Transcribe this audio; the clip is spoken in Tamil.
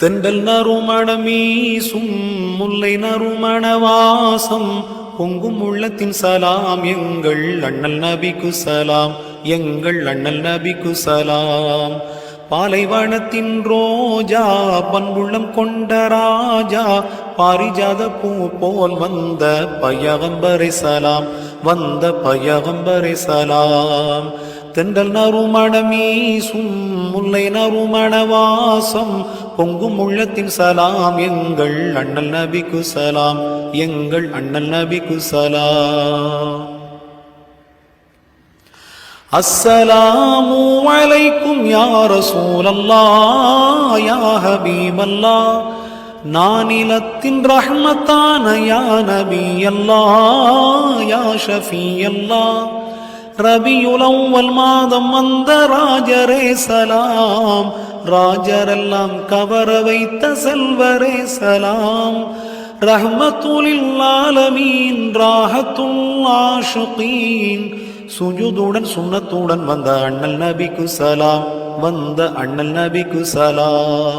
தெண்டல் நறுமணமீசும் முல்லை நறுமண வாசம் பொங்கும் உள்ளத்தின் சலாம் எங்கள் அண்ணல் நபிக்கு சலாம் எங்கள் அண்ணல் நபிக்கு சலாம். பாலைவனத்தின் ரோஜா பண்புள்ளம் கொண்ட ராஜா பாரிஜாத பூ போல் வந்த பையகம்பரை சலாம் வந்த பையகம்பரை சலாம். தென்றல் நறுமணமீசும் முல்லை நறுமணவாசம். பொங்கும் உள்ளத்தின் சலாம் எங்கள் அண்ணல் நபிக்கு சலாம் எங்கள் அண்ணல் நபிக்கு சலாம். அஸ்ஸலாமு அலைக்கும் யா சூழல்லா யா ஹபீபல்லாஹ். நானிலத்தின் ரஹ்மத்தான யா நபி அல்லா யா ஷஃபி அல்லா ரபியுல் மாதம் வந்த ராஜரே சலாம். ராஜரெல்லாம் கவர வைத்த செல்வரே சலாம். ரஹ்மத்துலில் ஆலமீன் சுஜுதுடன் சுண்ணத்துடன் வந்த அண்ணல் நபிக்கு சலாம் வந்த அண்ணல் நபிக்கு சலாம்.